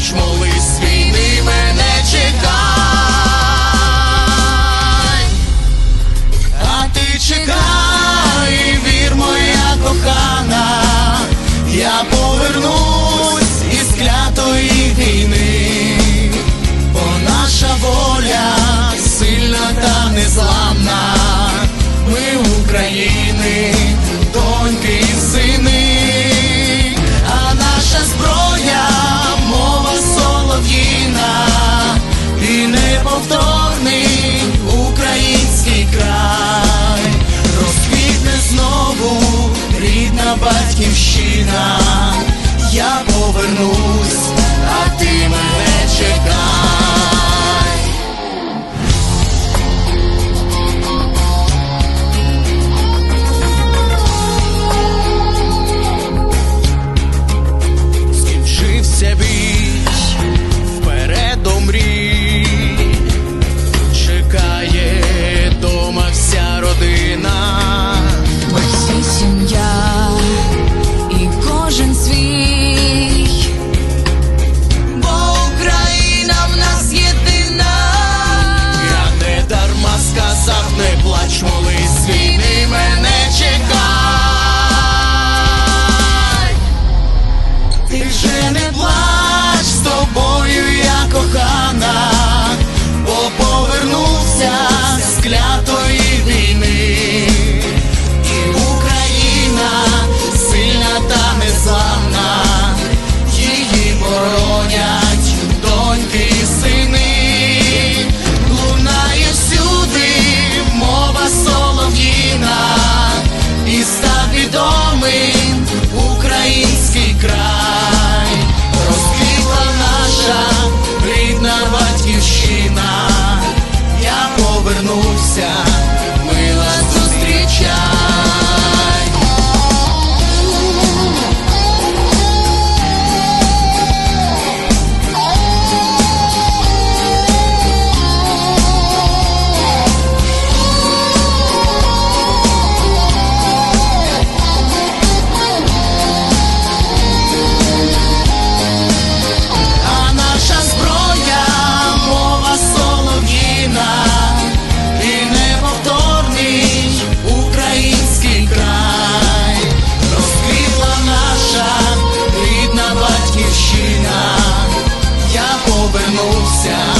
плач, молись війни мене чекай, а ти чекай, вір моя кохана, я повернусь із клятої війни, бо наша воля сильна та незламна. Батьківщина, я повернусь, рідна батьківщина, я повернувся,